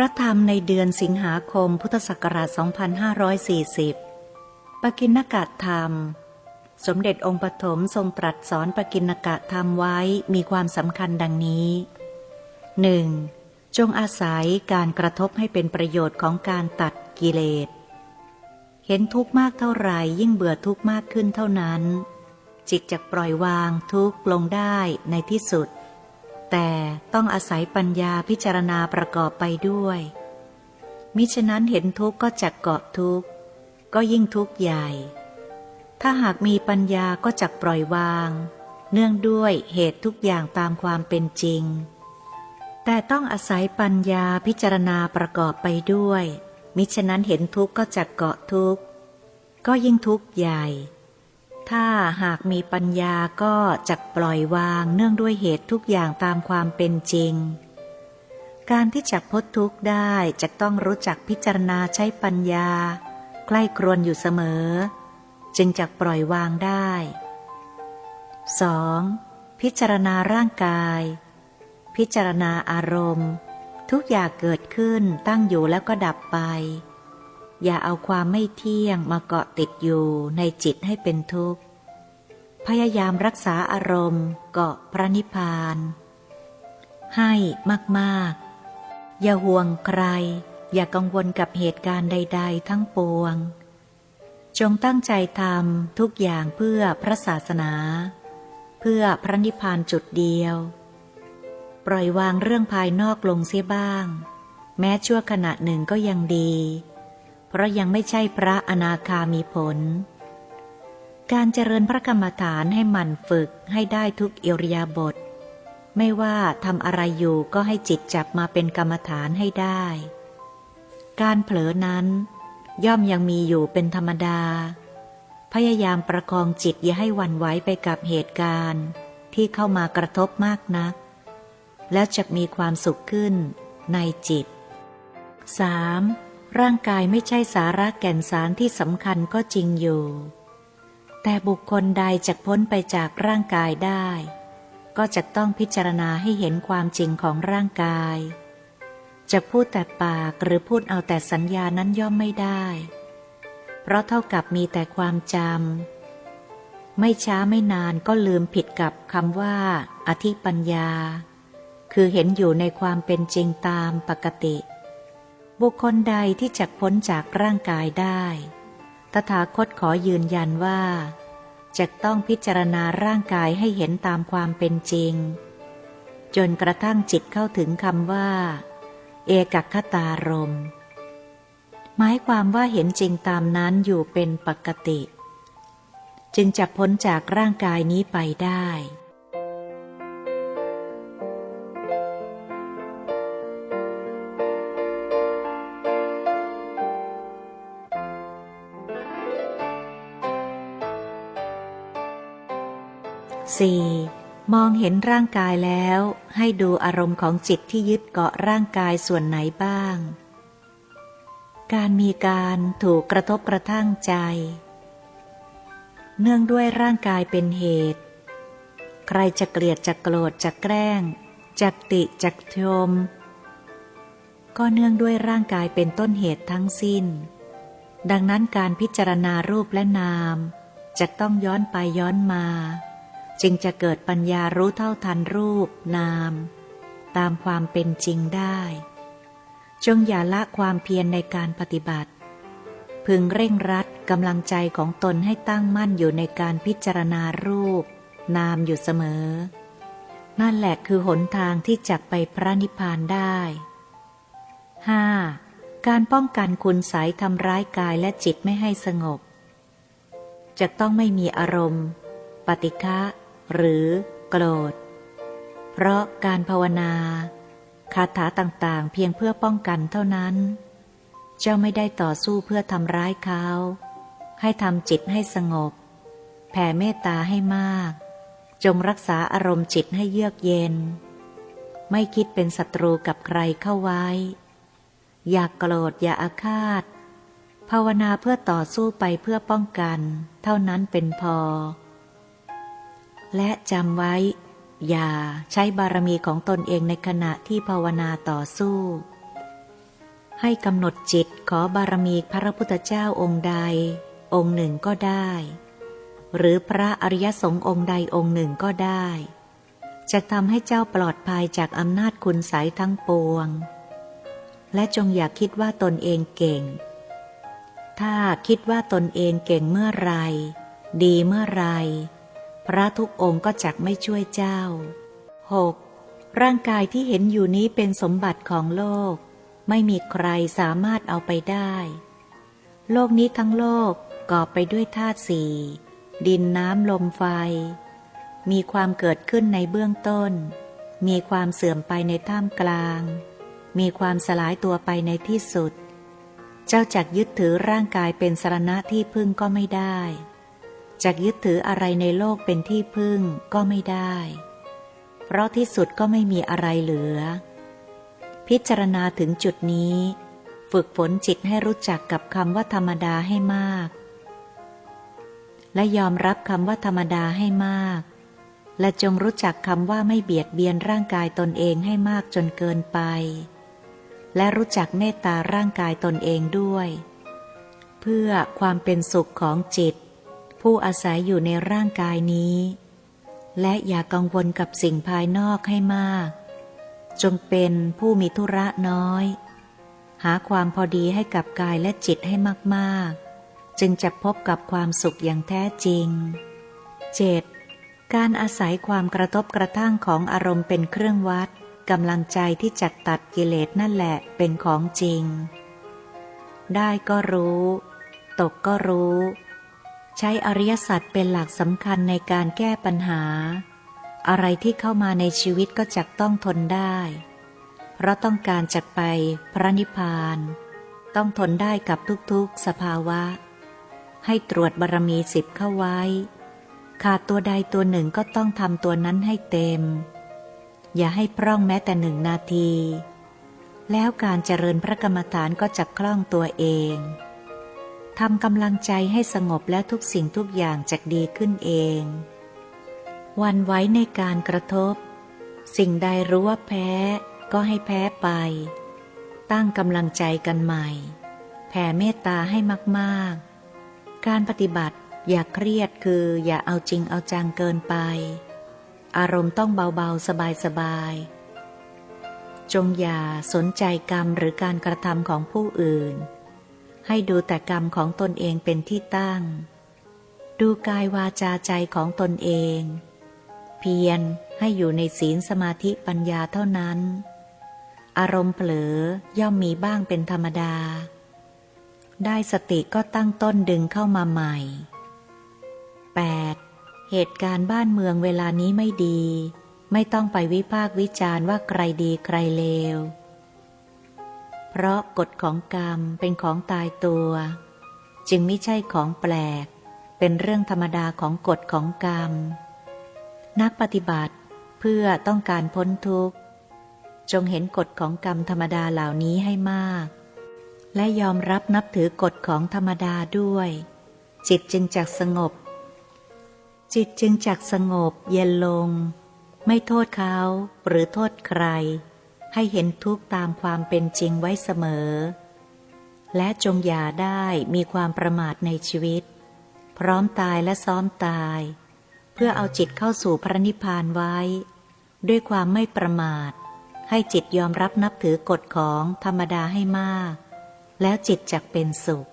ระธรรมในเดือนสิงหาคมพุทธศักราช 2540 ปกิณกะธรรม สมเด็จองค์ปฐมทรงตรัสสอนปกิณกะธรรมไว้มีความสำคัญดังนี้ 1. จงอาศัยการกระทบให้เป็นประโยชน์ของการตัดกิเลส เห็นทุกข์มากเท่าไหร่ยิ่งเบื่อทุกข์มากขึ้นเท่านั้น จิตจะปล่อยวางทุกข์ลงได้ในที่สุด แต่ต้องอาศัยปัญญาพิจารณาประกอบไปด้วย มิฉะนั้นเห็นทุกข์ก็จักเกาะทุกข์ ก็ยิ่งทุกข์ใหญ่ ถ้าหากมีปัญญาก็จักปล่อยวาง เนื่องด้วยเหตุทุกอย่างตามความเป็นจริง แต่ต้องอาศัยปัญญาพิจารณาประกอบไปด้วย มิฉะนั้นเห็นทุกข์ก็จักเกาะทุกข์ ก็ยิ่งทุกข์ใหญ่ ถ้าหากมีปัญญาก็จักปล่อยวางเนื่องด้วยเหตุทุกอย่างตามความเป็นจริง การที่จักพ้นทุกข์ได้จะต้องรู้จักพิจารณาใช้ปัญญา ใกล้ครวนอยู่เสมอ จึงจักปล่อยวางได้ 2. พิจารณาร่างกาย พิจารณาอารมณ์ ทุกอย่างเกิดขึ้นตั้งอยู่แล้วก็ดับไป อย่าเอาความไม่เที่ยงมาเกาะติดอยู่ในจิตให้เป็นทุกข์ พยายามรักษาอารมณ์เกาะพระนิพพาน ให้มากๆ อย่าห่วงใคร อย่ากังวลกับเหตุการณ์ใด ๆ ทั้งปวง จงตั้งใจทำทุกอย่างเพื่อพระศาสนา เพื่อพระนิพพานจุดเดียว ปล่อยวางเรื่องภายนอกลงเสียบ้าง แม้ชั่วขณะหนึ่งก็ยังดี เพราะยังไม่ใช่พระอนาคามีผล การเจริญพระกรรมฐานให้มันฝึกให้ได้ทุกอิริยาบถไม่ว่าทำอะไรอยู่ก็ให้จิตจับมาเป็นกรรมฐานให้ได้ การเผลอนั้น ย่อมยังมีอยู่เป็นธรรมดา พยายามประคองจิตอย่าให้วันไหวไปกับเหตุการณ์ ที่เข้ามากระทบมากนัก แล้วจะมีความสุขขึ้นในจิต 3. ร่างกายไม่ใช่สาระแก่นสารที่สำคัญก็จริงอยู่ แต่บุคคลใดจะพ้นไปจากร่างกายได้ ก็จะต้องพิจารณาให้เห็นความจริงของร่างกาย จะพูดแต่ปากหรือพูดเอาแต่สัญญานั้นย่อมไม่ได้ เพราะเท่ากับมีแต่ความจำไม่ช้าไม่นานก็ลืมผิดกับคำว่า อธิปัญญา คือเห็นอยู่ในความเป็นจริงตามปกติ บุคคลใดที่จะพ้นจากร่างกายได้ ตถาคตขอยืนยันว่าจะต้องพิจารณาร่างกายให้เห็นตามความเป็นจริง จนกระทั่งจิตเข้าถึงคำว่า เอกคตารม หมายความว่าเห็นจริงตามนั้นอยู่เป็นปกติ จึงจะพ้นจากร่างกายนี้ไปได้ 4. มองเห็นร่างกายแล้ว ให้ดูอารมณ์ของจิตที่ยึดเกาะร่างกายส่วนไหนบ้าง การมีการถูกกระทบกระทั่งใจ เนื่องด้วยร่างกายเป็นเหตุ ใครจะเกลียดจะโกรธจะแกล้งจะติจะชม ก็เนื่องด้วยร่างกายเป็นต้นเหตุทั้งสิ้น ดังนั้นการพิจารณารูปและนาม จะต้องย้อนไปย้อนมา จึงจะเกิดปัญญารู้เท่าทันรูปนาม ตามความเป็นจริงได้ จงอย่าละความเพียรในการปฏิบัติ พึงเร่งรัดกำลังใจของตนให้ตั้งมั่นอยู่ในการพิจารณารูป นามอยู่เสมอ นั่นแหละคือหนทางที่จะไปพระนิพพานได้ 5. การป้องกันคุณสายทำร้ายกายและจิตไม่ให้สงบจะต้องไม่มีอารมณ์ ปฏิฆะ หรือโกรธ เพราะการภาวนาคาถาต่างๆ เพียงเพื่อป้องกันเท่านั้น เจ้าไม่ได้ต่อสู้เพื่อทำร้ายเขา ให้ทำจิตให้สงบ แผ่เมตตาให้มาก จงรักษาอารมณ์จิตให้เยือกเย็น ไม่คิดเป็นศัตรูกับใครเข้าไว้ อย่ากโกรธอย่าอาฆาต ภาวนาเพื่อต่อสู้ไปเพื่อป้องกัน เท่านั้นเป็นพอ และจำไว้ อย่าใช้บารมีของตนเองในขณะที่ภาวนาต่อสู้ ให้กำหนดจิตขอบารมีพระพุทธเจ้าองค์ใด องค์หนึ่งก็ได้ หรือพระอริยสงฆ์องค์ใดองค์หนึ่งก็ได้ จะทำให้เจ้าปลอดภัยจากอำนาจคุณใสยทั้งปวง และจงอย่าคิดว่าตนเองเก่ง ถ้าคิดว่าตนเองเก่งเมื่อไร ดีเมื่อไร ระทุกองค์ก็จักไม่ช่วยเจ้า 6. ร่างกายที่เห็นอยู่นี้เป็นสมบัติของโลก ไม่มีใครสามารถเอาไปได้ โลกนี้ทั้งโลกก่อไปด้วยธาตุสี่ดินน้ำลมไฟ มีความเกิดขึ้นในเบื้องต้น มีความเสื่อมไปในท่ามกลาง มีความสลายตัวไปในที่สุด เจ้าจักยึดถือร่างกายเป็นสรณะที่พึ่งก็ไม่ได้ จักยึดถืออะไรในโลกเป็นที่พึ่งก็ไม่ได้ เพราะที่สุดก็ไม่มีอะไรเหลือ พิจารณาถึงจุดนี้ ฝึกฝนจิตให้รู้จักกับคำว่าธรรมดาให้มาก และยอมรับคำว่าธรรมดาให้มาก และจงรู้จักคำว่าไม่เบียดเบียนร่างกายตนเองให้มากจนเกินไป และรู้จักเมตตาร่างกายตนเองด้วย เพื่อความเป็นสุขของจิต ผู้อาศัยอยู่ในร่างกายนี้ และอย่ากังวลกับสิ่งภายนอกให้มาก จงเป็นผู้มีธุระน้อย หาความพอดีให้กับกายและจิตให้มากๆ จึงจะพบกับความสุขอย่างแท้จริง 7. การอาศัยความกระทบกระทั่งของอารมณ์เป็นเครื่องวัดกำลังใจที่จัดตัดกิเลสนั่นแหละเป็นของจริง ได้ก็รู้ ตกก็รู้ ใช้อริยสัจเป็นหลักสำคัญในการแก้ปัญหา อะไรที่เข้ามาในชีวิตก็จักต้องทนได้ เพราะต้องการจักไปพระนิพพาน ต้องทนได้กับทุกๆสภาวะ ให้ตรวจบารมีสิบเข้าไว้ ขาดตัวใดตัวหนึ่งก็ต้องทำตัวนั้นให้เต็ม อย่าให้พร่องแม้แต่หนึ่งนาที แล้วการเจริญพระกรรมฐานก็จะคล่องตัวเอง ทำกำลังใจให้สงบแล้วทุกสิ่งทุกอย่างจะดีขึ้นเองวันไว้ในการกระทบ สิ่งใดรู้ว่าแพ้ ก็ให้แพ้ไป ตั้งกำลังใจกันใหม่ แผ่เมตตาให้มากๆ การปฏิบัติอย่าเครียดคืออย่าเอาจริงเอาจังเกินไป อารมณ์ต้องเบาๆ สบายๆ จงอย่าสนใจกรรมหรือการกระทำของผู้อื่น ให้ดูแต่กรรมของตนเองเป็นที่ตั้ง ดูกายวาจาใจของตนเอง เพียรให้อยู่ในศีลสมาธิปัญญาเท่านั้น อารมณ์เผลอย่อมมีบ้างเป็นธรรมดา ได้สติก็ตั้งต้นดึงเข้ามาใหม่ 8. เหตุการณ์บ้านเมืองเวลานี้ไม่ดี ไม่ต้องไปวิพากษ์วิจารณ์ว่าใครดีใครเลว เพราะกฎของกรรมเป็นของตายตัว จึงไม่ใช่ของแปลก เป็นเรื่องธรรมดาของกฎของกรรม นักปฏิบัติเพื่อต้องการพ้นทุกข์ จงเห็นกฎของกรรมธรรมดาเหล่านี้ให้มาก และยอมรับนับถือกฎของธรรมดาด้วย จิตจึงจักสงบ จิตจึงจักสงบเย็นลง ไม่โทษเขาหรือโทษใคร ให้เห็นทุกข์ตามความเป็นจริงไว้เสมอ และจงอย่าได้มีความประมาทในชีวิต พร้อมตายและซ้อมตาย เพื่อเอาจิตเข้าสู่พระนิพพานไว้ ด้วยความไม่ประมาท ให้จิตยอมรับนับถือกฎของธรรมดาให้มาก แล้วจิตจักเป็นสุข